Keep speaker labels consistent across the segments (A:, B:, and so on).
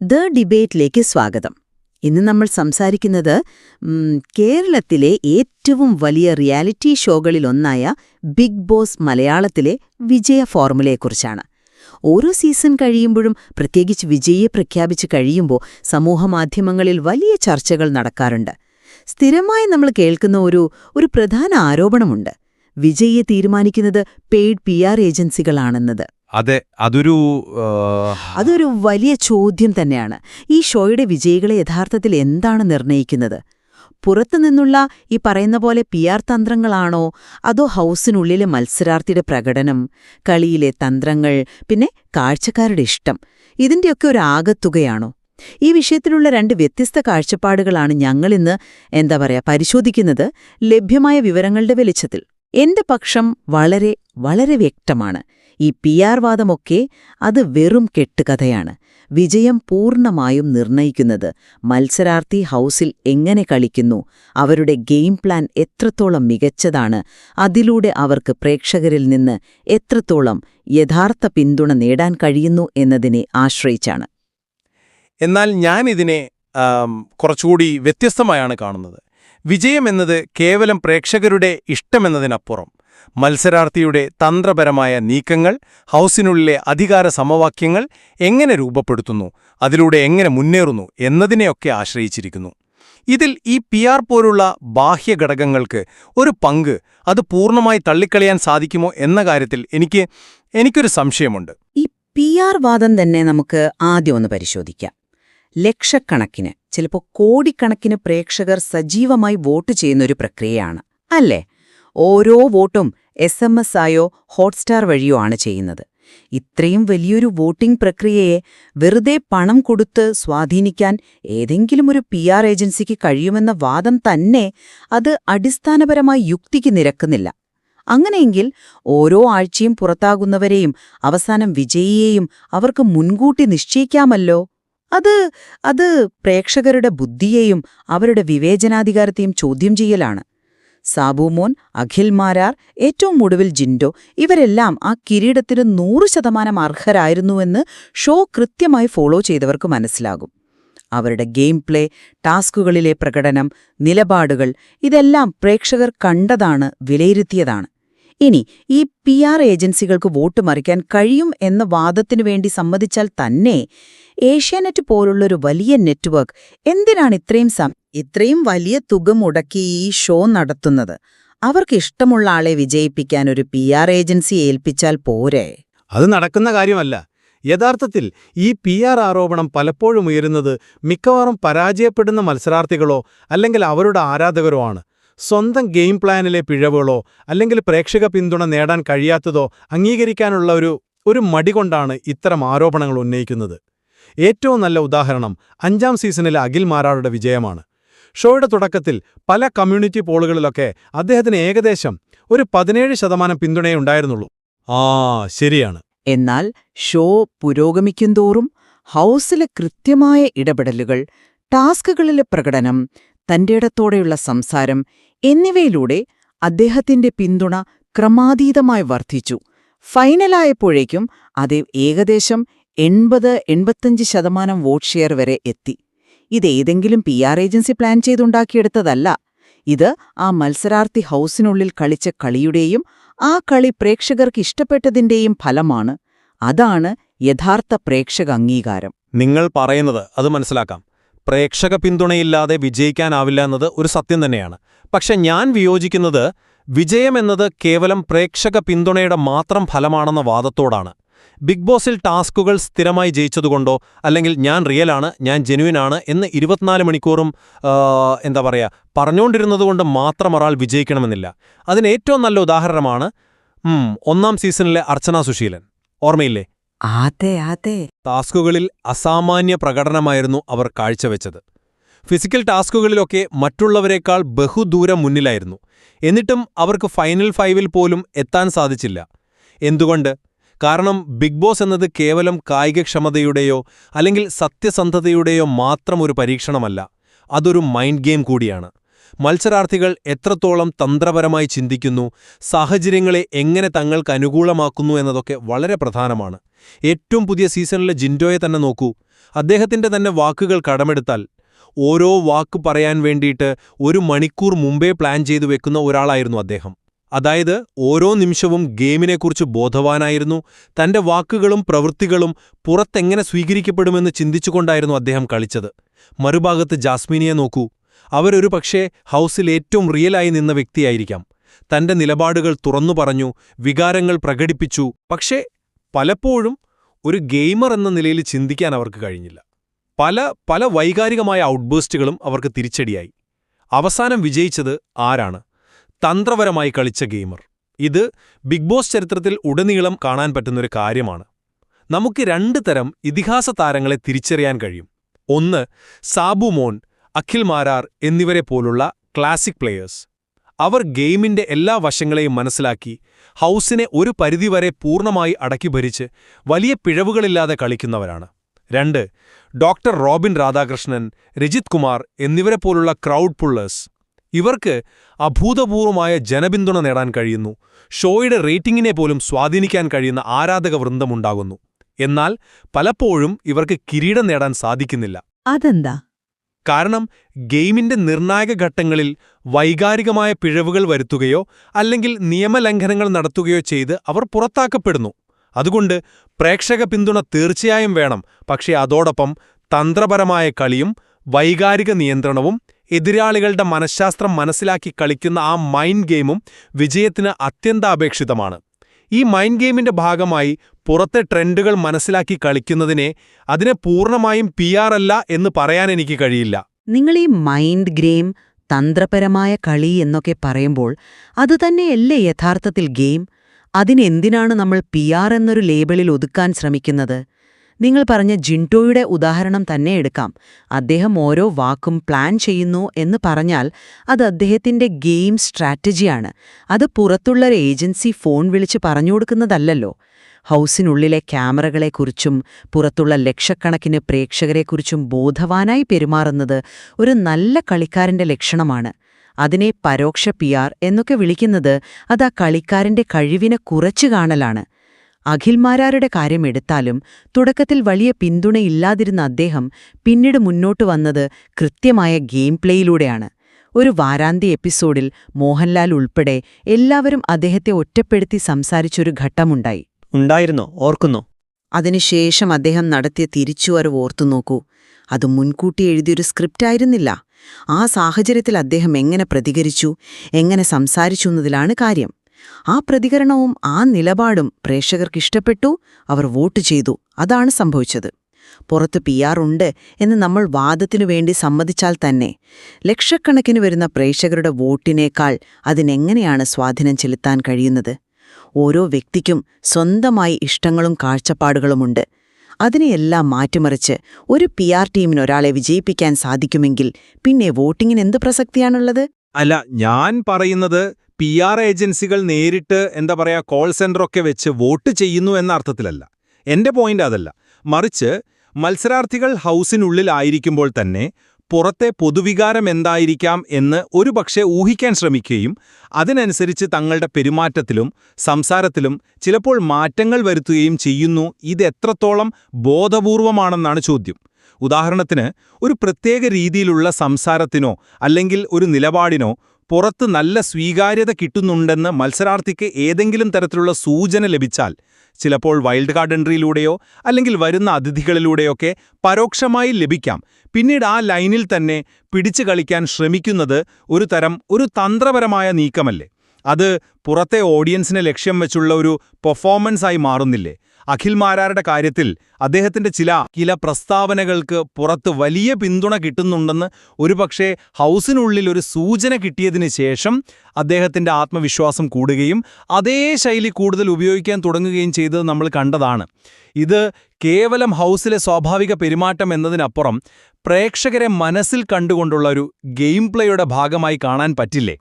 A: The ഡിബേറ്റിലേക്ക് സ്വാഗതം. ഇന്ന് നമ്മൾ സംസാരിക്കുന്നത് കേരളത്തിലെ ഏറ്റവും വലിയ റിയാലിറ്റി ഷോകളിലൊന്നായ ബിഗ് ബോസ് മലയാളത്തിലെ വിജയ ഫോർമുലയെക്കുറിച്ചാണ്. ഓരോ സീസൺ കഴിയുമ്പോഴും പ്രത്യേകിച്ച് വിജയിയെ പ്രഖ്യാപിച്ച് കഴിയുമ്പോൾ സമൂഹമാധ്യമങ്ങളിൽ വലിയ ചർച്ചകൾ നടക്കാറുണ്ട്. സ്ഥിരമായി നമ്മൾ കേൾക്കുന്ന ഒരു ഒരു പ്രധാന ആരോപണമുണ്ട്. വിജയിയെ തീരുമാനിക്കുന്നത് പെയ്ഡ് പി ഏജൻസികളാണെന്നത്.
B: അതെ അതൊരു
A: അതൊരു വലിയ ചോദ്യം തന്നെയാണ്. ഈ ഷോയുടെ വിജയികളെ യഥാർത്ഥത്തിൽ എന്താണ് നിർണയിക്കുന്നത്? പുറത്തുനിന്നുള്ള ഈ പറയുന്ന പോലെ പി ആർ തന്ത്രങ്ങളാണോ? അതോ ഹൗസിനുള്ളിലെ മത്സരാർത്ഥിയുടെ പ്രകടനം കളിയിലെ തന്ത്രങ്ങൾ പിന്നെ കാഴ്ചക്കാരുടെ ഇഷ്ടം ഇതിന്റെയൊക്കെ ഒരു ആകത്തുകയാണോ? ഈ വിഷയത്തിലുള്ള രണ്ട് വ്യത്യസ്ത കാഴ്ചപ്പാടുകളാണ് ഞങ്ങളിന്ന് എന്താ പറയാ പരിശോധിക്കുന്നത് ലഭ്യമായ വിവരങ്ങളുടെ വെളിച്ചത്തിൽ. എന്റെ പക്ഷം വളരെ വളരെ വ്യക്തമാണ്. ഈ പി ആർ വാദമൊക്കെ അത് വെറും കെട്ടുകഥയാണ്. വിജയം പൂർണമായും നിർണയിക്കുന്നത് മത്സരാർത്ഥി ഹൗസിൽ എങ്ങനെ കളിക്കുന്നു അവരുടെ ഗെയിം പ്ലാൻ എത്രത്തോളം മികച്ചതാണ് അതിലൂടെ അവർക്ക് പ്രേക്ഷകരിൽ നിന്ന് എത്രത്തോളം യഥാർത്ഥ പിന്തുണ നേടാൻ കഴിയുന്നു എന്നതിനെ ആശ്രയിച്ചാണ്.
B: എന്നാൽ ഞാൻ ഇതിനെ കുറച്ചുകൂടി വ്യത്യസ്തമായാണ് കാണുന്നത്. വിജയം എന്നത് കേവലം പ്രേക്ഷകരുടെ ഇഷ്ടമെന്നതിനപ്പുറം മത്സരാർത്ഥിയുടെ തന്ത്രപരമായ നീക്കങ്ങൾ ഹൗസിനുള്ളിലെ അധികാര സമവാക്യങ്ങൾ എങ്ങനെ രൂപപ്പെടുത്തുന്നു അതിലൂടെ എങ്ങനെ മുന്നേറുന്നു എന്നതിനെയൊക്കെ ആശ്രയിച്ചിരിക്കുന്നു. ഇതിൽ ഈ പി ആർ പോലുള്ള ബാഹ്യ ഘടകങ്ങൾക്ക് ഒരു പങ്ക് അത് പൂർണമായി തള്ളിക്കളയാൻ സാധിക്കുമോ എന്ന കാര്യത്തിൽ എനിക്ക് എനിക്കൊരു സംശയമുണ്ട്.
A: ഈ പി ആർ വാദം തന്നെ നമുക്ക് ആദ്യം ഒന്ന് പരിശോധിക്കാം. ലക്ഷക്കണക്കിന് ചിലപ്പോൾ കോടിക്കണക്കിന് പ്രേക്ഷകർ സജീവമായി വോട്ട് ചെയ്യുന്നൊരു പ്രക്രിയയാണ് അല്ലേ? ഓരോ വോട്ടും എസ് എം എസ് ആയോ ഹോട്ട്സ്റ്റാർ വഴിയോ ആണ് ചെയ്യുന്നത്. ഇത്രയും വലിയൊരു വോട്ടിംഗ് പ്രക്രിയയെ വെറുതെ പണം കൊടുത്ത് സ്വാധീനിക്കാൻ ഏതെങ്കിലും ഒരു പി ആർ ഏജൻസിക്ക് കഴിയുമെന്ന വാദം തന്നെ അത് അടിസ്ഥാനപരമായി യുക്തിക്ക് നിരക്കുന്നില്ല. അങ്ങനെയെങ്കിൽ ഓരോ ആഴ്ചയും പുറത്താകുന്നവരെയും അവസാനം വിജയിയെയും അവർക്ക് മുൻകൂട്ടി നിശ്ചയിക്കാമല്ലോ? അത് അത് പ്രേക്ഷകരുടെ ബുദ്ധിയെയും അവരുടെ വിവേചനാധികാരത്തെയും ചോദ്യം ചെയ്യലാണ്. സാബുമോൻ അഖിൽ മാരാർ ഏറ്റവും ഒടുവിൽ ജിൻഡോ ഇവരെല്ലാം ആ കിരീടത്തിന് നൂറ് ശതമാനം അർഹരായിരുന്നുവെന്ന് ഷോ കൃത്യമായി ഫോളോ ചെയ്തവർക്ക് മനസ്സിലാകും. അവരുടെ ഗെയിം പ്ലേ ടാസ്കുകളിലെ പ്രകടനം നിലപാടുകൾ ഇതെല്ലാം പ്രേക്ഷകർ കണ്ടതാണ് വിലയിരുത്തിയതാണ്. ഇനി ഈ പി ആർ ഏജൻസികൾക്ക് വോട്ട് മറിക്കാൻ കഴിയും എന്ന വാദത്തിനു വേണ്ടി സമ്മതിച്ചാൽ തന്നെ ഏഷ്യാനെറ്റ് പോലുള്ളൊരു വലിയ നെറ്റ്വർക്ക് എന്തിനാണ് ഇത്രയും സം ഇത്രയും വലിയ തുക മുടക്കി ഈ ഷോ നടത്തുന്നത്. അവർക്ക് ഇഷ്ടമുള്ള ആളെ വിജയിപ്പിക്കാൻ ഒരു പി ആർ ഏജൻസി ഏൽപ്പിച്ചാൽ പോരെ.
C: അത് നടക്കുന്ന കാര്യമല്ല. യഥാർത്ഥത്തിൽ ഈ പി ആർ ആരോപണം പലപ്പോഴും ഉയരുന്നത് മിക്കവാറും പരാജയപ്പെടുന്ന മത്സരാർത്ഥികളോ അല്ലെങ്കിൽ അവരുടെ ആരാധകരോ ആണ്. സ്വന്തം ഗെയിം പ്ലാനിലെ പിഴവുകളോ അല്ലെങ്കിൽ പ്രേക്ഷക പിന്തുണ നേടാൻ കഴിയാത്തതോ അംഗീകരിക്കാനുള്ള ഒരു ഒരു മടി കൊണ്ടാണ് ഇത്തരം ആരോപണങ്ങൾ ഉന്നയിക്കുന്നത്. ഏറ്റവും നല്ല ഉദാഹരണം അഞ്ചാം സീസണിലെ അഖിൽ മാരാറുടെ വിജയമാണ്. ഷോയുടെ തുടക്കത്തിൽ പല കമ്മ്യൂണിറ്റി പോളുകളിലൊക്കെ അദ്ദേഹത്തിന് ഏകദേശം ഒരു പതിനേഴ് ശതമാനം പിന്തുണയേ ഉണ്ടായിരുന്നുള്ളൂ. ആ ശരിയാണ്.
A: എന്നാൽ ഷോ പുരോഗമിക്കുന്തോറും ഹൗസിലെ കൃത്യമായ ഇടപെടലുകൾ ടാസ്കുകളിലെ പ്രകടനം തന്റേടത്തോടെയുള്ള സംസാരം എന്നിവയിലൂടെ അദ്ദേഹത്തിന്റെ പിന്തുണ ക്രമാതീതമായി വർദ്ധിച്ചു. ഫൈനലായപ്പോഴേക്കും അത് ഏകദേശം എൺപത് എൺപത്തഞ്ച് ശതമാനം വോട്ട് ഷെയർ വരെ എത്തി. ഇതേതെങ്കിലും പി ആർ ഏജൻസി പ്ലാൻ ചെയ്തുണ്ടാക്കിയെടുത്തതല്ല. ഇത് ആ മത്സരാർത്ഥി ഹൗസിനുള്ളിൽ കളിച്ച കളിയുടെയും ആ കളി പ്രേക്ഷകർക്ക് ഇഷ്ടപ്പെട്ടതിന്റെയും ഫലമാണ്. അതാണ് യഥാർത്ഥ പ്രേക്ഷക അംഗീകാരം.
B: നിങ്ങൾ പറയുന്നത് അത് മനസ്സിലാക്കാം. പ്രേക്ഷക പിന്തുണയില്ലാതെ വിജയിക്കാനാവില്ല എന്നത് ഒരു സത്യം തന്നെയാണ്. പക്ഷെ ഞാൻ വിയോജിക്കുന്നത് വിജയമെന്നത് കേവലം പ്രേക്ഷക പിന്തുണയുടെ മാത്രം ഫലമാണെന്ന വാദത്തോടാണ്. ബിഗ് ബോസിൽ ടാസ്കുകൾ സ്ഥിരമായി ജയിച്ചതുകൊണ്ടോ അല്ലെങ്കിൽ ഞാൻ റിയലാണ് ഞാൻ ജെനുവിനാണ് എന്ന് ഇരുപത്തിനാല് മണിക്കൂറും എന്താ പറയുക പറഞ്ഞുകൊണ്ടിരുന്നതുകൊണ്ട് മാത്രം ഒരാൾ വിജയിക്കണമെന്നില്ല. അതിന് ഏറ്റവും നല്ല ഉദാഹരണമാണ് ഒന്നാം സീസണിലെ അർച്ചന സുശീലൻ. ഓർമ്മയില്ലേ?
A: അതെ അതെ
B: ടാസ്കുകളിൽ അസാമാന്യ പ്രകടനമായിരുന്നു അവർ കാഴ്ചവെച്ചത്. ഫിസിക്കൽ ടാസ്കുകളിലൊക്കെ മറ്റുള്ളവരെക്കാൾ ബഹുദൂരം മുന്നിലായിരുന്നു. എന്നിട്ടും അവർക്ക് ഫൈനൽ ഫൈവിൽ പോലും എത്താൻ സാധിച്ചില്ല. എന്തുകൊണ്ട്? കാരണം ബിഗ് ബോസ് എന്നത് കേവലം കായികക്ഷമതയുടെയോ അല്ലെങ്കിൽ സത്യസന്ധതയുടെയോ മാത്രം ഒരു പരീക്ഷണമല്ല. അതൊരു മൈൻഡ് ഗെയിം കൂടിയാണ്. മത്സരാർത്ഥികൾ എത്രത്തോളം തന്ത്രപരമായി ചിന്തിക്കുന്നു സാഹചര്യങ്ങളെ എങ്ങനെ തങ്ങൾക്ക് അനുകൂലമാക്കുന്നു എന്നതൊക്കെ വളരെ പ്രധാനമാണ്. ഏറ്റവും പുതിയ സീസണിലെ ജിൻഡോയെ തന്നെ നോക്കൂ. അദ്ദേഹത്തിന്റെ തന്നെ വാക്കുകൾ കടമെടുത്താൽ ഓരോ വാക്ക് പറയാൻ വേണ്ടിയിട്ട് ഒരു മണിക്കൂർ മുമ്പേ പ്ലാൻ ചെയ്തു വെക്കുന്ന ഒരാളായിരുന്നു അദ്ദേഹം. അതായത് ഓരോ നിമിഷവും ഗെയിമിനെക്കുറിച്ച് ബോധവാനായിരുന്നു. തന്റെ വാക്കുകളും പ്രവൃത്തികളും പുറത്തെങ്ങനെ സ്വീകരിക്കപ്പെടുമെന്ന് ചിന്തിച്ചുകൊണ്ടായിരുന്നു അദ്ദേഹം കളിച്ചത്. മറുഭാഗത്ത് ജാസ്മിനിയെ നോക്കൂ. അവരൊരു പക്ഷേ ഹൗസിൽ ഏറ്റവും റിയലായി നിന്ന വ്യക്തിയായിരിക്കാം. തന്റെ നിലപാടുകൾ തുറന്നു പറഞ്ഞു വികാരങ്ങൾ പ്രകടിപ്പിച്ചു. പക്ഷേ പലപ്പോഴും ഒരു ഗെയിമർ എന്ന നിലയിൽ ചിന്തിക്കാൻ അവർക്ക് കഴിഞ്ഞില്ല. പല പല വൈകാരികമായ ഔട്ട്ബേസ്റ്റുകളും അവർക്ക് തിരിച്ചടിയായി. അവസാനം വിജയിച്ചത് ആരാണ്? തന്ത്രപരമായി കളിച്ച ഗെയിമർ. ഇത് ബിഗ് ബോസ് ചരിത്രത്തിൽ ഉടനീളം കാണാൻ പറ്റുന്നൊരു കാര്യമാണ്. നമുക്ക് രണ്ട് തരം ഇതിഹാസ താരങ്ങളെ തിരിച്ചറിയാൻ കഴിയും. ഒന്ന് സാബു മോൻ അഖിൽ മാരാർ എന്നിവരെ പോലുള്ള ക്ലാസിക് പ്ലെയേഴ്സ്. അവർ ഗെയിമിന്റെ എല്ലാ വശങ്ങളെയും മനസ്സിലാക്കി ഹൗസിനെ ഒരു പരിധിവരെ പൂർണമായി അടക്കി ഭരിച്ച് വലിയ പിഴവുകളില്ലാതെ കളിക്കുന്നവരാണ്. രണ്ട് ഡോക്ടർ റോബിൻ രാധാകൃഷ്ണൻ രജിത് കുമാർ എന്നിവരെപ്പോലുള്ള ക്രൗഡ് പുള്ളേഴ്സ്. ഇവർക്ക് അഭൂതപൂർവമായ ജനപിന്തുണ നേടാൻ കഴിയുന്നു. ഷോയുടെ റേറ്റിംഗിനെ പോലും സ്വാധീനിക്കാൻ കഴിയുന്ന ആരാധക വൃന്ദമുണ്ടാകുന്നു. എന്നാൽ പലപ്പോഴും ഇവർക്ക് കിരീടം നേടാൻ സാധിക്കുന്നില്ല.
A: അതെന്താ?
B: കാരണം ഗെയിമിന്റെ നിർണായക ഘട്ടങ്ങളിൽ വൈകാരികമായ പിഴവുകൾ വരുത്തുകയോ അല്ലെങ്കിൽ നിയമലംഘനങ്ങൾ നടത്തുകയോ ചെയ്ത് അവർ പുറത്താക്കപ്പെടുന്നു. അതുകൊണ്ട് പ്രേക്ഷക പിന്തുണ തീർച്ചയായും വേണം. പക്ഷേ അതോടൊപ്പം തന്ത്രപരമായ കളിയും വൈകാരിക നിയന്ത്രണവും എതിരാളികളുടെ മനഃശാസ്ത്രം മനസ്സിലാക്കി കളിക്കുന്ന ആ മൈൻഡ് ഗെയിമും വിജയത്തിന് അത്യന്താപേക്ഷിതമാണ്. ഈ മൈൻഡ് ഗെയിമിന്റെ ഭാഗമായി പുറത്തെ ട്രെൻഡുകൾ മനസ്സിലാക്കി കളിക്കുന്നതിനെ അതിനെ പൂർണമായും പി അല്ല എന്ന് പറയാൻ എനിക്ക് കഴിയില്ല.
A: നിങ്ങൾ ഈ മൈൻഡ് ഗെയിം തന്ത്രപരമായ കളി എന്നൊക്കെ പറയുമ്പോൾ അതുതന്നെയല്ലേ യഥാർത്ഥത്തിൽ ഗെയിം? അതിനെന്തിനാണ് നമ്മൾ പി എന്നൊരു ലേബലിൽ ഒതുക്കാൻ ശ്രമിക്കുന്നത്? നിങ്ങൾ പറഞ്ഞ ജിന്റോയുടെ ഉദാഹരണം തന്നെ എടുക്കാം. അദ്ദേഹം ഓരോ വാക്കും പ്ലാൻ ചെയ്യുന്നു എന്ന് പറഞ്ഞാൽ അത് അദ്ദേഹത്തിന്റെ ഗെയിം സ്ട്രാറ്റജിയാണ്. അത് പുറത്തുള്ളൊരു ഏജൻസി ഫോൺ വിളിച്ച് പറഞ്ഞു കൊടുക്കുന്നതല്ലല്ലോ. ഹൗസിനുള്ളിലെ ക്യാമറകളെക്കുറിച്ചും പുറത്തുള്ള ലക്ഷക്കണക്കിന് പ്രേക്ഷകരെക്കുറിച്ചും ബോധവാനായി പെരുമാറുന്നത് ഒരു നല്ല കളിക്കാരന്റെ ലക്ഷണമാണ്. അതിനെ പരോക്ഷ പിയാർ എന്നൊക്കെ വിളിക്കുന്നത് അത് ആ കളിക്കാരന്റെ കഴിവിനെ കുറച്ചു കാണലാണ്. അഖിൽമാരാരുടെ കാര്യമെടുത്താലും തുടക്കത്തിൽ വലിയ പിന്തുണയില്ലാതിരുന്ന അദ്ദേഹം പിന്നീട് മുന്നോട്ട് വന്നത് കൃത്യമായ ഗെയിം പ്ലേയിലൂടെയാണ് ഒരു വാരാന്ത്യ എപ്പിസോഡിൽ മോഹൻലാൽ ഉൾപ്പെടെ എല്ലാവരും അദ്ദേഹത്തെ ഒറ്റപ്പെടുത്തി സംസാരിച്ചൊരു ഘട്ടമുണ്ടായി.
D: ഉണ്ടായിരുന്നോ? ഓർക്കുന്നോ?
A: അതിനുശേഷം അദ്ദേഹം നടത്തിയ തിരിച്ചുവരവ് ഓർത്തുനോക്കൂ അത് മുൻകൂട്ടി എഴുതിയൊരു സ്ക്രിപ്റ്റായിരുന്നില്ല. ആ സാഹചര്യത്തിൽ അദ്ദേഹം എങ്ങനെ പ്രതികരിച്ചു? എങ്ങനെ സംസാരിച്ചു എന്നതിലാണ് കാര്യം. ആ പ്രതികരണവും ആ നിലപാടും പ്രേക്ഷകർക്ക് ഇഷ്ടപ്പെട്ടു അവർ വോട്ട് ചെയ്തു. അതാണ് സംഭവിച്ചത്. പുറത്ത് പി ഉണ്ട് എന്ന് നമ്മൾ വാദത്തിനു വേണ്ടി സമ്മതിച്ചാൽ തന്നെ ലക്ഷക്കണക്കിന് വരുന്ന പ്രേക്ഷകരുടെ വോട്ടിനേക്കാൾ അതിനെങ്ങനെയാണ് സ്വാധീനം ചെലുത്താൻ കഴിയുന്നത്? ഓരോ വ്യക്തിക്കും സ്വന്തമായി ഇഷ്ടങ്ങളും കാഴ്ചപ്പാടുകളുമുണ്ട്. അതിനെയെല്ലാം മാറ്റിമറിച്ച് ഒരു പി ആർ ടീമിനൊരാളെ വിജയിപ്പിക്കാൻ സാധിക്കുമെങ്കിൽ പിന്നെ വോട്ടിങ്ങിന് എന്ത് പ്രസക്തിയാണുള്ളത്?
C: അല്ല ഞാൻ പറയുന്നത് പി ആർ ഏജൻസികൾ നേരിട്ട് എന്താ പറയുക കോൾ സെന്ററൊക്കെ വെച്ച് വോട്ട് ചെയ്യുന്നു എന്ന അർത്ഥത്തിലല്ല. എന്റെ പോയിന്റ് അതല്ല. മറിച്ച് മത്സരാർത്ഥികൾ ഹൗസിനുള്ളിലായിരിക്കുമ്പോൾ തന്നെ പുറത്തെ പൊതുവികാരം എന്തായിരിക്കാം എന്ന് ഒരുപക്ഷെ ഊഹിക്കാൻ ശ്രമിക്കുകയും അതിനനുസരിച്ച് തങ്ങളുടെ പെരുമാറ്റത്തിലും സംസാരത്തിലും ചിലപ്പോൾ മാറ്റങ്ങൾ വരുത്തുകയും ചെയ്യുന്നു. ഇത് എത്രത്തോളം ബോധപൂർവമാണെന്നാണ് ചോദ്യം. ഉദാഹരണത്തിന് ഒരു പ്രത്യേക രീതിയിലുള്ള സംസാരത്തിനോ അല്ലെങ്കിൽ ഒരു നിലപാടിനോ പുറത്ത് നല്ല സ്വീകാര്യത കിട്ടുന്നുണ്ടെന്ന് മത്സരാർത്ഥിക്ക് ഏതെങ്കിലും തരത്തിലുള്ള സൂചന ലഭിച്ചാൽ ചിലപ്പോൾ വൈൽഡ് കാർഡ് എൻട്രിയിലൂടെയോ അല്ലെങ്കിൽ വരുന്ന അതിഥികളിലൂടെയൊക്കെ പരോക്ഷമായി ലഭിക്കാം. പിന്നീട് ആ ലൈനിൽ തന്നെ പിടിച്ചു കളിക്കാൻ ശ്രമിക്കുന്നത് ഒരു തരം ഒരു തന്ത്രപരമായ നീക്കമല്ലേ? അത് പുറത്തെ ഓഡിയൻസിനെ ലക്ഷ്യം വെച്ചുള്ള ഒരു പെർഫോമൻസായി മാറുന്നില്ലേ? അഖിൽമാരാരുടെ കാര്യത്തിൽ അദ്ദേഹത്തിന്റെ ചില ചില പ്രസ്താവനകൾക്ക് പുറത്ത് വലിയ പിന്തുണ കിട്ടുന്നുണ്ടെന്ന് ഒരുപക്ഷെ ഹൗസിനുള്ളിൽ ഒരു സൂചന കിട്ടിയതിന് ശേഷം അദ്ദേഹത്തിന്റെ ആത്മവിശ്വാസം കൂടുകയും അതേ ശൈലി കൂടുതൽ ഉപയോഗിക്കാൻ തുടങ്ങുകയും ചെയ്തത് നമ്മൾ കണ്ടതാണ്. ഇത് കേവലം ഹൗസിലെ സ്വാഭാവിക പെരുമാറ്റം എന്നതിനപ്പുറം പ്രേക്ഷകരെ മനസ്സിൽ കണ്ടുകൊണ്ടുള്ള ഒരു ഗെയിം പ്ലേയുടെ ഭാഗമായി കാണാൻ പറ്റില്ലേ?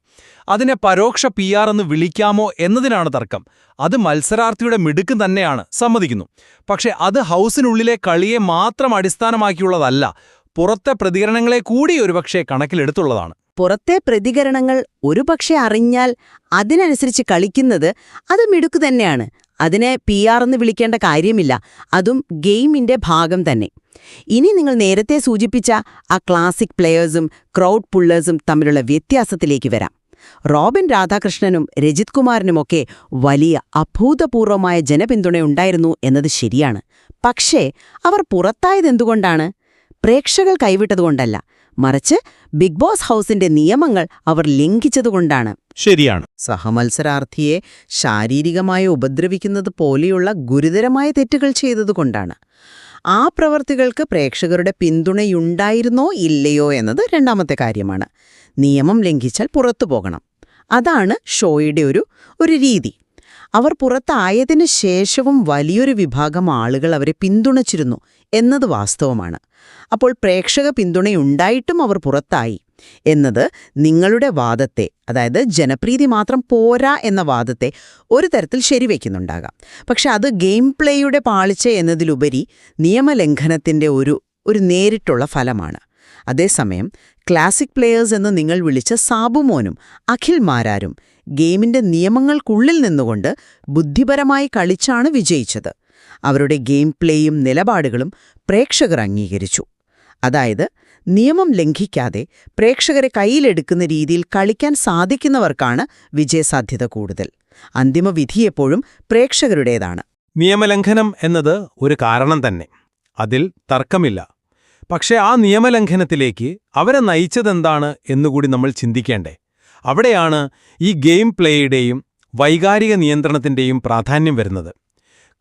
C: അതിനെ പരോക്ഷ പി ആർ എന്ന് വിളിക്കാമോ എന്നതിനാണ് തർക്കം. അത് മത്സരാർത്ഥിയുടെ മിടുക്ക് തന്നെയാണ് സമ്മതിക്കുന്നു. പക്ഷെ അത് ഹൗസിനുള്ളിലെ കളിയെ മാത്രം അടിസ്ഥാനമാക്കിയുള്ളതല്ല പുറത്തെ പ്രതികരണങ്ങളെ കൂടി ഒരുപക്ഷെ കണക്കിലെടുത്തുള്ളതാണ്.
A: പുറത്തെ പ്രതികരണങ്ങൾ ഒരുപക്ഷെ അറിഞ്ഞാൽ അതിനനുസരിച്ച് കളിക്കുന്നത് അത് മിടുക്ക് തന്നെയാണ്. അതിനെ പി ആർ എന്ന് വിളിക്കേണ്ട കാര്യമില്ല. അതും ഗെയിമിന്റെ ഭാഗം തന്നെ. ഇനി നിങ്ങൾ നേരത്തെ സൂചിപ്പിച്ച ആ ക്ലാസിക് പ്ലെയേഴ്സും ക്രൗഡ് പുള്ളേഴ്സും തമ്മിലുള്ള വ്യത്യാസത്തിലേക്ക് വരാം. റോബിൻ രാധാകൃഷ്ണനും രജിത് കുമാറിനുമൊക്കെ വലിയ അഭൂതപൂർവമായ ജനപിന്തുണയുണ്ടായിരുന്നു എന്നത് ശരിയാണ്. പക്ഷേ അവർ പുറത്തായതെന്തുകൊണ്ടാണ് പ്രേക്ഷകർ കൈവിട്ടതുകൊണ്ടല്ല. മറിച്ച് ബിഗ് ബോസ് ഹൗസിന്റെ നിയമങ്ങൾ അവർ ലംഘിച്ചതുകൊണ്ടാണ്.
B: ശരിയാണ്.
E: സഹമത്സരാർത്ഥിയെ ശാരീരികമായി ഉപദ്രവിക്കുന്നത് പോലെയുള്ള ഗുരുതരമായ തെറ്റുകൾ ചെയ്തതുകൊണ്ടാണ്. ആ പ്രവർത്തികൾക്ക് പ്രേക്ഷകരുടെ പിന്തുണയുണ്ടായിരുന്നോ ഇല്ലയോ എന്നത് രണ്ടാമത്തെ കാര്യമാണ്. നിയമം ലംഘിച്ചാൽ പുറത്തു പോകണം. അതാണ് ഷോയുടെ ഒരു ഒരു രീതി. അവർ പുറത്തായതിനു ശേഷവും വലിയൊരു വിഭാഗം ആളുകൾ അവരെ പിന്തുണച്ചിരുന്നു എന്നത് വാസ്തവമാണ്. അപ്പോൾ പ്രേക്ഷക പിന്തുണയുണ്ടായിട്ടും അവർ പുറത്തായി. എന്നത് നിങ്ങളുടെ വാദത്തെ അതായത് ജനപ്രീതി മാത്രം പോരാ എന്ന വാദത്തെ ഒരു തരത്തിൽ ശരിവെക്കുന്നുണ്ടാകാം. പക്ഷെ അത് ഗെയിം പ്ലേയുടെ പാളിച്ച എന്നതിലുപരി നിയമലംഘനത്തിന്റെ ഒരു ഒരു നേരിട്ടുള്ള ഫലമാണ്. അതേസമയം ക്ലാസിക് പ്ലെയേഴ്സ് എന്ന് നിങ്ങൾ വിളിച്ച സാബുമോനും അഖിൽ മാരാരും ഗെയിമിന്റെ നിയമങ്ങൾക്കുള്ളിൽ നിന്നുകൊണ്ട് ബുദ്ധിപരമായി കളിച്ചാണ് വിജയിച്ചത്. അവരുടെ ഗെയിം പ്ലേയും നിലപാടുകളും പ്രേക്ഷകർ അംഗീകരിച്ചു. അതായത് നിയമം ലംഘിക്കാതെ പ്രേക്ഷകരെ കയ്യിലെടുക്കുന്ന രീതിയിൽ കളിക്കാൻ സാധിക്കുന്നവർക്കാണ് വിജയസാധ്യത കൂടുതൽ. അന്തിമ വിധിയെപ്പോഴും പ്രേക്ഷകരുടേതാണ്.
B: നിയമലംഘനം എന്നത് ഒരു കാരണം തന്നെ. അതിൽ തർക്കമില്ല. പക്ഷേ ആ നിയമലംഘനത്തിലേക്ക് അവരെ നയിച്ചതെന്താണ് എന്നുകൂടി നമ്മൾ ചിന്തിക്കേണ്ടേ. അവിടെയാണ് ഈ ഗെയിം പ്ലേയുടെയും വൈകാരിക നിയന്ത്രണത്തിന്റെയും പ്രാധാന്യം വരുന്നത്.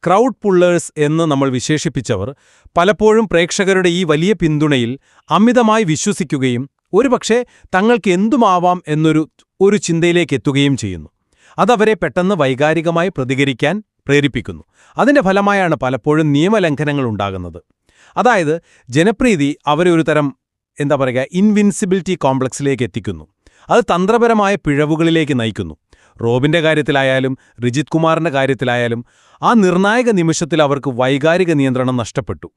B: ക്രൗഡ് പുള്ളേഴ്സ് എന്ന് നമ്മൾ വിശേഷിപ്പിച്ചവർ പലപ്പോഴും പ്രേക്ഷകരുടെ ഈ വലിയ പിന്തുണയിൽ അമിതമായി വിശ്വസിക്കുകയും ഒരുപക്ഷെ തങ്ങൾക്ക് എന്തുമാവാം എന്നൊരു ഒരു ചിന്തയിലേക്ക് എത്തുകയും ചെയ്യുന്നു. അതവരെ പെട്ടെന്ന് വൈകാരികമായി പ്രതികരിക്കാൻ പ്രേരിപ്പിക്കുന്നു. അതിന്റെ ഫലമായാണ് പലപ്പോഴും നിയമലംഘനങ്ങൾ ഉണ്ടാകുന്നത്. അതായത് ജനപ്രീതി അവരെ ഒരു തരം എന്താ പറയുക ഇൻവിൻസിബിലിറ്റി കോംപ്ലക്സിലേക്ക് എത്തിക്കുന്നു. അത് തന്ത്രപരമായ പിഴവുകളിലേക്ക് നയിക്കുന്നു. റോബിന്റെ കാര്യത്തിലായാലും റിജിത് കുമാറിന്റെ കാര്യത്തിലായാലും ആ നിർണായക നിമിഷത്തിൽ അവർക്ക് വൈകാരിക നിയന്ത്രണം നഷ്ടപ്പെട്ടു.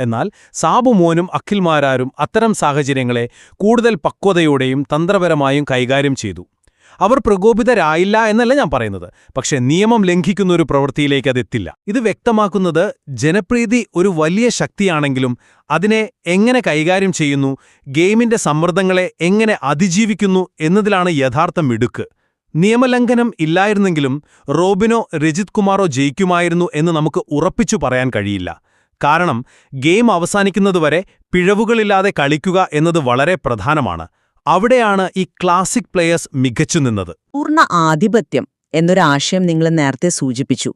B: എന്നാൽ സാബു മോനും അഖിൽമാരാരും അത്തരം സാഹചര്യങ്ങളെ കൂടുതൽ പക്വതയോടെയും തന്ത്രപരമായും കൈകാര്യം ചെയ്തു. അവർ പ്രകോപിതരായില്ല എന്നല്ല ഞാൻ പറയുന്നത്. പക്ഷേ നിയമം ലംഘിക്കുന്ന ഒരു പ്രവൃത്തിയിലേക്ക് അതെത്തില്ല ഇത് വ്യക്തമാക്കുന്നത് ജനപ്രീതി ഒരു വലിയ ശക്തിയാണെങ്കിലും അതിനെ എങ്ങനെ കൈകാര്യം ചെയ്യുന്നു ഗെയിമിന്റെ സമ്മർദ്ദങ്ങളെ എങ്ങനെ അതിജീവിക്കുന്നു എന്നതിലാണ് യഥാർത്ഥ മിടുക്ക്. നിയമലംഘനം ഇല്ലായിരുന്നെങ്കിലും റോബിനോ രജിത് കുമാറോ ജയിക്കുമായിരുന്നു എന്ന് നമുക്ക് ഉറപ്പിച്ചു പറയാൻ കഴിയില്ല. കാരണം ഗെയിം അവസാനിക്കുന്നതുവരെ പിഴവുകളില്ലാതെ കളിക്കുക എന്നത് വളരെ പ്രധാനമാണ്. അവിടെയാണ് ഈ ക്ലാസിക് പ്ലെയേഴ്സ് മികച്ചു നിന്നത്.
A: പൂർണ ആധിപത്യം എന്നൊരാശയം നിങ്ങൾ നേരത്തെ സൂചിപ്പിച്ചു.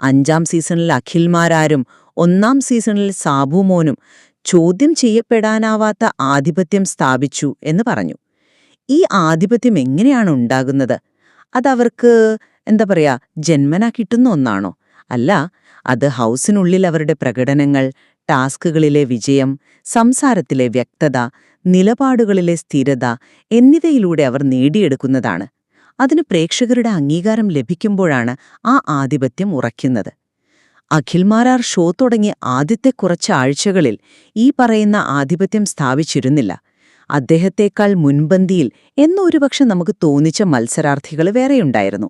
A: അഞ്ചാം സീസണിൽ അഖിൽമാരാരും ഒന്നാം സീസണിൽ സാബുമോനും ചോദ്യം ചെയ്യപ്പെടാനാവാത്ത ആധിപത്യം സ്ഥാപിച്ചു എന്ന് പറഞ്ഞു. ഈ ആധിപത്യം എങ്ങനെയാണ് ഉണ്ടാകുന്നത്? അതവർക്ക് എന്താ പറയാ ജന്മനാ കിട്ടുന്ന ഒന്നാണോ? അല്ല അത് ഹൗസിനുള്ളിൽ അവരുടെ പ്രകടനങ്ങൾ ടാസ്കുകളിലെ വിജയം സംസാരത്തിലെ വ്യക്തത നിലപാടുകളിലെ സ്ഥിരത എന്നിവയിലൂടെ അവർ നേടിയെടുക്കുന്നതാണ്. അതിന് പ്രേക്ഷകരുടെ അംഗീകാരം ലഭിക്കുമ്പോഴാണ് ആ ആധിപത്യം ഉറയ്ക്കുന്നത്. അഖിൽമാരാർ ഷോ തുടങ്ങിയ ആദ്യത്തെ കുറച്ച് ആഴ്ചകളിൽ ഈ പറയുന്ന ആധിപത്യം സ്ഥാപിച്ചിരുന്നില്ല. അദ്ദേഹത്തേക്കാൾ മുൻപന്തിയിൽ എന്നൊരുപക്ഷെ നമുക്ക് തോന്നിച്ച മത്സരാർത്ഥികൾ വേറെയുണ്ടായിരുന്നു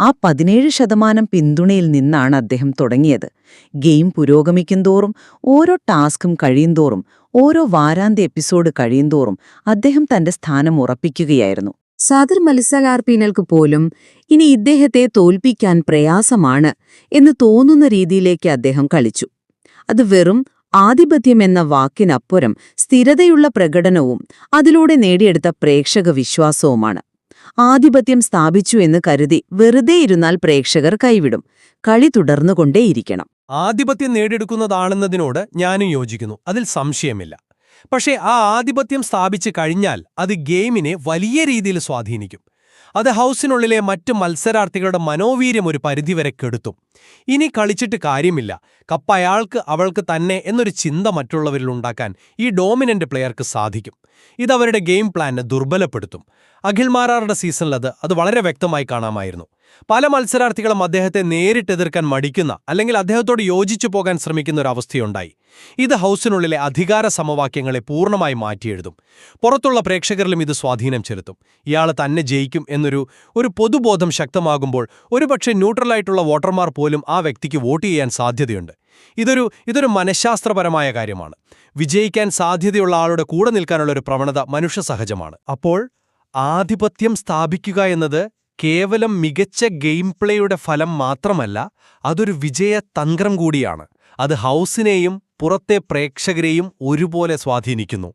A: ആ പതിനേഴ് ശതമാനം പിന്തുണയിൽ നിന്നാണ് അദ്ദേഹം തുടങ്ങിയത്. ഗെയിം പുരോഗമിക്കുന്തോറും ഓരോ ടാസ്കും കഴിയുന്തോറും ഓരോ വാരാന്ത്യ എപ്പിസോഡ് കഴിയുന്തോറും അദ്ദേഹം തന്റെ സ്ഥാനം ഉറപ്പിക്കുകയായിരുന്നു. സാദർ മത്സകാർപ്പീനൽക്ക് പോലും ഇനി ഇദ്ദേഹത്തെ തോൽപ്പിക്കാൻ പ്രയാസമാണ് എന്ന് തോന്നുന്ന രീതിയിലേക്ക് അദ്ദേഹം കളിച്ചു. അത് വെറും ആധിപത്യം എന്ന വാക്കിനപ്പുറം സ്ഥിരതയുള്ള പ്രകടനവും അതിലൂടെ നേടിയെടുത്ത പ്രേക്ഷക വിശ്വാസവുമാണ്. ആധിപത്യം സ്ഥാപിച്ചു എന്ന് കരുതി വെറുതെ ഇരുന്നാൽ പ്രേക്ഷകർ കൈവിടും. കളി തുടർന്നുകൊണ്ടേയിരിക്കണം.
F: ആധിപത്യം നേടിയെടുക്കുന്നതാണെന്നതിനോട് ഞാനും യോജിക്കുന്നു. അതിൽ സംശയമില്ല. പക്ഷേ ആ ആധിപത്യം സ്ഥാപിച്ചു കഴിഞ്ഞാൽ അത് ഗെയിമിനെ വലിയ രീതിയിൽ സ്വാധീനിക്കും. അത് ഹൗസിനുള്ളിലെ മറ്റ് മത്സരാർത്ഥികളുടെ മനോവീര്യം ഒരു പരിധിവരെ കെടുത്തും. ഇനി കളിച്ചിട്ട് കാര്യമില്ല. കപ്പ് അയാൾക്ക് അവൾക്ക് തന്നെ എന്നൊരു ചിന്ത മറ്റുള്ളവരിൽ ഉണ്ടാക്കാൻ ഈ ഡോമിനന്റ് പ്ലെയർക്ക് സാധിക്കും. ഇതവരുടെ ഗെയിം പ്ലാനിനെ ദുർബലപ്പെടുത്തും. അഖിൽ മാറാറുടെ സീസണിലത് അത് വളരെ വ്യക്തമായി കാണാമായിരുന്നു.
B: പല മത്സരാർത്ഥികളും അദ്ദേഹത്തെ നേരിട്ട് എതിർക്കാൻ മടിക്കുന്ന അല്ലെങ്കിൽ അദ്ദേഹത്തോട് യോജിച്ചു പോകാൻ ശ്രമിക്കുന്ന ഒരു അവസ്ഥയുണ്ടായി. ഇത് ഹൗസിനുള്ളിലെ അധികാര സമവാക്യങ്ങളെ പൂർണമായി മാറ്റിയെഴുതും. പുറത്തുള്ള പ്രേക്ഷകരിലും ഇത് സ്വാധീനം ചെലുത്തും. ഇയാൾ തന്നെ ജയിക്കും എന്നൊരു ഒരു പൊതുബോധം ശക്തമാകുമ്പോൾ ഒരുപക്ഷെ ന്യൂട്രലായിട്ടുള്ള വോട്ടർമാർ പോലും ആ വ്യക്തിക്ക് വോട്ട് ചെയ്യാൻ സാധ്യതയുണ്ട്. ഇതൊരു ഇതൊരു മനഃശാസ്ത്രപരമായ കാര്യമാണ്. വിജയിക്കാൻ സാധ്യതയുള്ള ആളുടെ കൂടെ നിൽക്കാനുള്ള ഒരു പ്രവണത മനുഷ്യസഹജമാണ് അപ്പോൾ ആധിപത്യം സ്ഥാപിക്കുക എന്നത് കേവലം മികച്ച ഗെയിം പ്ലേയുടെ ഫലം മാത്രമല്ല അതൊരു വിജയതന്ത്രം കൂടിയാണ്. അത് ഹൗസിനെയും പുറത്തെ പ്രേക്ഷകരെയും ഒരുപോലെ സ്വാധീനിക്കുന്നു.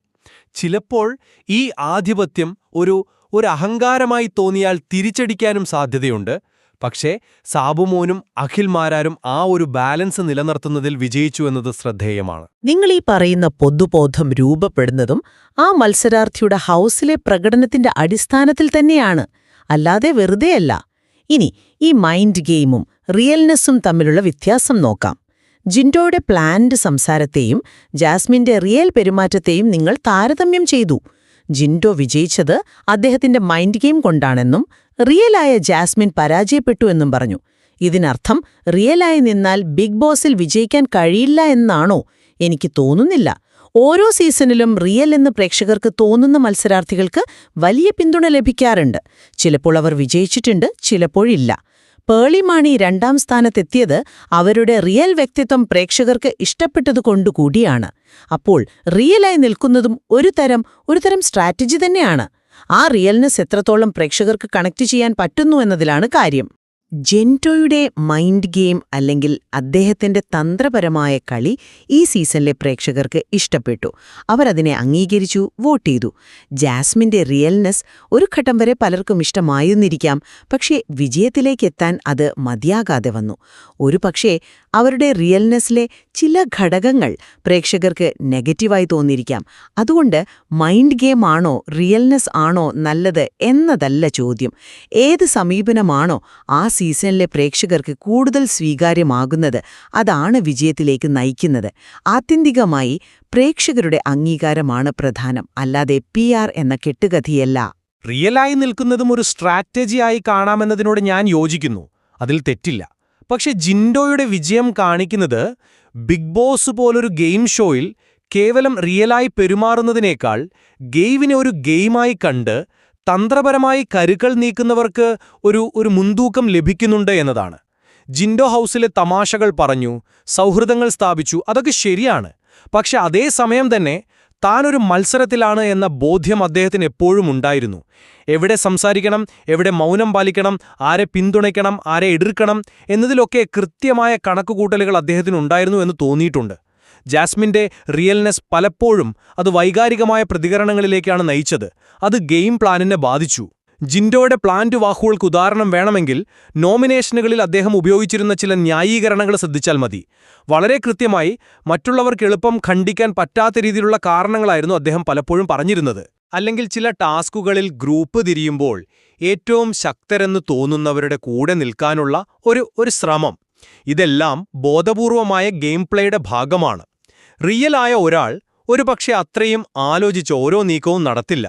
B: ചിലപ്പോൾ ഈ ആധിപത്യം ഒരു ഒരു അഹങ്കാരമായി തോന്നിയാൽ തിരിച്ചടിക്കാനും സാധ്യതയുണ്ട്. പക്ഷേ സാബുമോനും അഖിൽമാരാരും ആ ഒരു ബാലൻസ് നിലനിർത്തുന്നതിൽ വിജയിച്ചു എന്നത് ശ്രദ്ധേയമാണ്.
A: നിങ്ങൾ ഈ പറയുന്ന പൊതുബോധം രൂപപ്പെടുന്നതും ആ മത്സരാർത്ഥിയുടെ ഹൗസിലെ പ്രകടനത്തിന്റെ അടിസ്ഥാനത്തിൽ തന്നെയാണ്. അല്ലാതെ വെറുതെയല്ല. ഇനി ഈ മൈൻഡ് ഗെയിമും റിയൽനെസ്സും തമ്മിലുള്ള വ്യത്യാസം നോക്കാം. ജിൻഡോയുടെ പ്ലാൻഡ് സംസാരത്തെയും ജാസ്മിന്റെ റിയൽ പെരുമാറ്റത്തെയും നിങ്ങൾ താരതമ്യം ചെയ്തു. ജിൻഡോ വിജയിച്ചത് അദ്ദേഹത്തിന്റെ മൈൻഡ് ഗെയിം കൊണ്ടാണെന്നും റിയലായ ജാസ്മിൻ പരാജയപ്പെട്ടു എന്നും പറഞ്ഞു. ഇതിനർത്ഥം റിയലായി നിന്നാൽ ബിഗ് ബോസിൽ വിജയിക്കാൻ കഴിയില്ല എന്നാണോ എനിക്ക് തോന്നുന്നില്ല. ഓരോ സീസണിലും റിയൽ എന്ന് പ്രേക്ഷകർക്ക് തോന്നുന്ന മത്സരാർത്ഥികൾക്ക് വലിയ പിന്തുണ ലഭിക്കാറുണ്ട്. ചിലപ്പോൾ അവർ വിജയിച്ചിട്ടുണ്ട് ചിലപ്പോഴില്ല പേളിമാണി രണ്ടാം സ്ഥാനത്തെത്തിയത് അവരുടെ റിയൽ വ്യക്തിത്വം പ്രേക്ഷകർക്ക് ഇഷ്ടപ്പെട്ടതുകൊണ്ടുകൂടിയാണ് അപ്പോൾ റിയലായി നിൽക്കുന്നതും ഒരു തരം ഒരു തരം സ്ട്രാറ്റജി തന്നെയാണ്. ആ റിയൽനെസ് എത്രത്തോളം പ്രേക്ഷകർക്ക് കണക്ട് ചെയ്യാൻ പറ്റുന്നു എന്നതിലാണ് കാര്യം. ജെന്റോയുടെ മൈൻഡ് ഗെയിം അല്ലെങ്കിൽ അദ്ദേഹത്തിന്റെ തന്ത്രപരമായ കളി ഈ സീസണിലെ പ്രേക്ഷകർക്ക് ഇഷ്ടപ്പെട്ടു. അവരതിനെ അംഗീകരിച്ചു വോട്ട് ചെയ്തു. ജാസ്മിന്റെ റിയൽനെസ് ഒരു ഘട്ടം വരെ പലർക്കും ഇഷ്ടമായിരുന്നിരിക്കാം പക്ഷേ വിജയത്തിലേക്കെത്താൻ അത് മതിയാകാതെ വന്നു. ഒരു അവരുടെ റിയൽനെസ്സിലെ ചില ഘടകങ്ങൾ പ്രേക്ഷകർക്ക് നെഗറ്റീവായി തോന്നിയിരിക്കാം. അതുകൊണ്ട് മൈൻഡ് ഗെയിം ആണോ റിയൽനെസ് ആണോ നല്ലത് എന്നതല്ല ചോദ്യം. ഏത് സമീപനമാണോ ആ സീസണിലെ പ്രേക്ഷകർക്ക് കൂടുതൽ സ്വീകാര്യമാകുന്നത് അതാണ് വിജയത്തിലേക്ക് നയിക്കുന്നത്. ആത്യന്തികമായി പ്രേക്ഷകരുടെ അംഗീകാരമാണ് പ്രധാനം. അല്ലാതെ പി എന്ന കെട്ടുകഥയല്ല.
B: റിയലായി നിൽക്കുന്നതും ഒരു സ്ട്രാറ്റജിയായി കാണാമെന്നതിനോട് ഞാൻ യോജിക്കുന്നു. അതിൽ തെറ്റില്ല. പക്ഷെ ജിൻഡോയുടെ വിജയം കാണിക്കുന്നത് ബിഗ് ബോസ് പോലൊരു ഗെയിം ഷോയിൽ കേവലം റിയലായി പെരുമാറുന്നതിനേക്കാൾ ഗെയിമിനെ ഒരു ഗെയിമായി കണ്ട് തന്ത്രപരമായി കരുക്കൾ നീക്കുന്നവർക്ക് ഒരു ഒരു മുൻതൂക്കം ലഭിക്കുന്നുണ്ട് എന്നതാണ്. ജിൻഡോ ഹൗസിലെ തമാശകൾ പറഞ്ഞു സൗഹൃദങ്ങൾ സ്ഥാപിച്ചു അതൊക്കെ ശരിയാണ്. പക്ഷെ അതേ സമയം തന്നെ താനൊരു മത്സരത്തിലാണ് എന്ന ബോധ്യം അദ്ദേഹത്തിന് എപ്പോഴും ഉണ്ടായിരുന്നു. എവിടെ സംസാരിക്കണം എവിടെ മൗനം പാലിക്കണം ആരെ പിന്തുണയ്ക്കണം ആരെ എതിർക്കണം എന്നതിലൊക്കെ കൃത്യമായ കണക്കുകൂട്ടലുകൾ അദ്ദേഹത്തിനുണ്ടായിരുന്നു എന്ന് തോന്നിയിട്ടുണ്ട്. ജാസ്മിന്റെ റിയൽനെസ് പലപ്പോഴും അത് വൈകാരികമായ പ്രതികരണങ്ങളിലേക്കാണ് നയിച്ചത്. അത് ഗെയിം പ്ലാനിനെ ബാധിച്ചു. ജിൻഡോയുടെ പ്ലാന്റ് വാക്കുകൾക്ക് ഉദാഹരണം വേണമെങ്കിൽ നോമിനേഷനുകളിൽ അദ്ദേഹം ഉപയോഗിച്ചിരുന്ന ചില ന്യായീകരണങ്ങൾ ശ്രദ്ധിച്ചാൽ മതി. വളരെ കൃത്യമായി മറ്റുള്ളവർക്ക് എളുപ്പം ഖണ്ഡിക്കാൻ പറ്റാത്ത രീതിയിലുള്ള കാരണങ്ങളായിരുന്നു അദ്ദേഹം പലപ്പോഴും പറഞ്ഞിരുന്നത്. അല്ലെങ്കിൽ ചില ടാസ്കുകളിൽ ഗ്രൂപ്പ് തിരിയുമ്പോൾ ഏറ്റവും ശക്തരെന്ന് തോന്നുന്നവരുടെ കൂടെ നിൽക്കാനുള്ള ഒരു ഒരു ശ്രമം. ഇതെല്ലാം ബോധപൂർവമായ ഗെയിം പ്ലേയുടെ ഭാഗമാണ്. റിയലായ ഒരാൾ ഒരുപക്ഷെ അത്രയും ആലോചിച്ച് ഓരോ നീക്കവും നടത്തില്ല.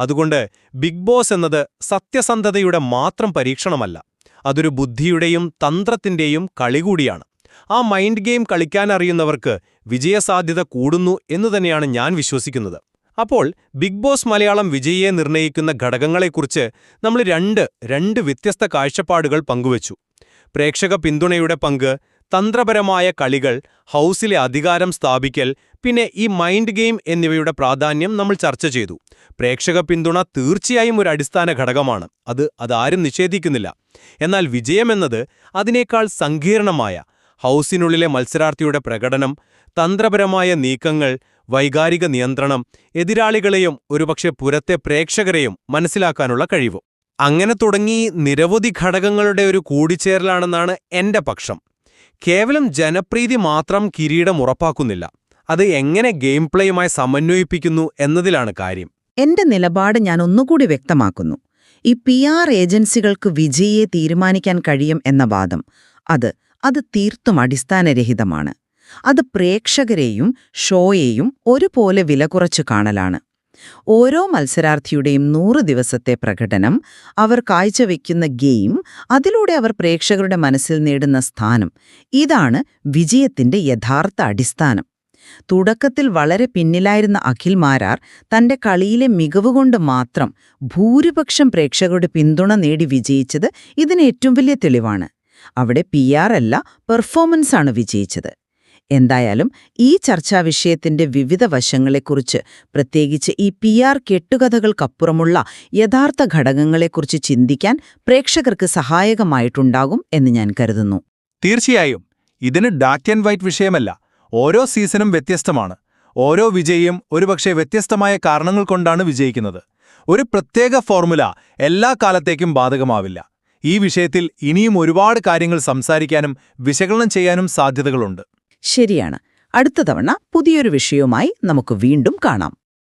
B: അതുകൊണ്ട് ബിഗ് ബോസ് എന്നത് സത്യസന്ധതയുടെ മാത്രം പരീക്ഷണമല്ല. അതൊരു ബുദ്ധിയുടെയും തന്ത്രത്തിന്റെയും കളി കൂടിയാണ്. ആ മൈൻഡ് ഗെയിം കളിക്കാനറിയുന്നവർക്ക് വിജയസാധ്യത കൂടുന്നു എന്നു തന്നെയാണ് ഞാൻ വിശ്വസിക്കുന്നത്. അപ്പോൾ ബിഗ് ബോസ് മലയാളം വിജയിയെ നിർണയിക്കുന്ന ഘടകങ്ങളെക്കുറിച്ച് നമ്മൾ രണ്ട് രണ്ട് വ്യത്യസ്ത കാഴ്ചപ്പാടുകൾ പങ്കുവച്ചു. പ്രേക്ഷക പിന്തുണയുടെ പങ്ക് തന്ത്രപരമായ കളികൾ ഹൗസിലെ അധികാരം സ്ഥാപിക്കൽ പിന്നെ ഈ മൈൻഡ് ഗെയിം എന്നിവയുടെ പ്രാധാന്യം നമ്മൾ ചർച്ച ചെയ്തു. പ്രേക്ഷക പിന്തുണ തീർച്ചയായും ഒരു അടിസ്ഥാന ഘടകമാണ്. അത് അതാരും നിഷേധിക്കുന്നില്ല. എന്നാൽ വിജയമെന്നത് അതിനേക്കാൾ സങ്കീർണമായ ഹൗസിനുള്ളിലെ മത്സരാർത്ഥിയുടെ പ്രകടനം തന്ത്രപരമായ നീക്കങ്ങൾ വൈകാരിക നിയന്ത്രണം എതിരാളികളെയും ഒരുപക്ഷെ പുരത്തെ പ്രേക്ഷകരെയും മനസ്സിലാക്കാനുള്ള കഴിവ്. അങ്ങനെ തുടങ്ങി നിരവധി ഘടകങ്ങളുടെ ഒരു കൂടിച്ചേരലാണെന്നാണ് എന്റെ പക്ഷം. കേവലം ജനപ്രീതി മാത്രം കിരീടം ഉറപ്പാക്കുന്നില്ല. അത് എങ്ങനെ ഗെയിം പ്ലേയുമായി സമന്വയിപ്പിക്കുന്നു എന്നതിലാണ് കാര്യം.
G: എന്റെ നിലപാട് ഞാൻ ഒന്നുകൂടി വ്യക്തമാക്കുന്നു. ഈ പി ആർ ഏജൻസികൾക്ക് വിജയിയെ തീരുമാനിക്കാൻ കഴിയും എന്ന വാദം അത് അത് തീർത്തും അടിസ്ഥാനരഹിതമാണ്. അത് പ്രേക്ഷകരെയും ഷോയെയും ഒരുപോലെ വില കുറച്ചു കാണലാണ്.
A: ഓരോ മത്സരാർത്ഥിയുടെയും നൂറ് ദിവസത്തെ പ്രകടനം അവർ കാഴ്ചവെക്കുന്ന ഗെയിം അതിലൂടെ അവർ പ്രേക്ഷകരുടെ മനസ്സിൽ നേടുന്ന സ്ഥാനം. ഇതാണ് വിജയത്തിന്റെ യഥാർത്ഥ അടിസ്ഥാനം. തുടക്കത്തിൽ വളരെ പിന്നിലായിരുന്ന അഖിൽ മാരാർ തന്റെ കളിയിലെ മികവുകൊണ്ട് മാത്രം ഭൂരിപക്ഷം പ്രേക്ഷകരുടെ പിന്തുണ നേടി വിജയിച്ചത് ഇതിന് ഏറ്റവും വലിയ തെളിവാണ്. അവിടെ പി അല്ല പെർഫോമൻസാണ് വിജയിച്ചത്. എന്തായാലും ഈ ചർച്ചാ വിഷയത്തിന്റെ വിവിധ വശങ്ങളെക്കുറിച്ച് പ്രത്യേകിച്ച് ഈ പി ആർ കെട്ടുകഥകൾക്കപ്പുറമുള്ള യഥാർത്ഥ ഘടകങ്ങളെക്കുറിച്ച് ചിന്തിക്കാൻ പ്രേക്ഷകർക്ക് സഹായകമായിട്ടുണ്ടാകും എന്ന് ഞാൻ കരുതുന്നു.
B: തീർച്ചയായും. ഇതിന് ഡാക്ക് ആൻഡ് വൈറ്റ് വിഷയമല്ല. ഓരോ സീസണും വ്യത്യസ്തമാണ്. ഓരോ വിജയിയും ഒരുപക്ഷെ വ്യത്യസ്തമായ കാരണങ്ങൾ കൊണ്ടാണ് വിജയിക്കുന്നത്. ഒരു പ്രത്യേക ഫോർമുല എല്ലാ കാലത്തേക്കും ബാധകമാവില്ല. ഈ വിഷയത്തിൽ ഇനിയും ഒരുപാട് കാര്യങ്ങൾ സംസാരിക്കാനും വിശകലനം ചെയ്യാനും സാധ്യതകളുണ്ട്.
A: ശരിയാണ്. അടുത്ത തവണ പുതിയൊരു വിഷയവുമായി നമുക്ക് വീണ്ടും കാണാം.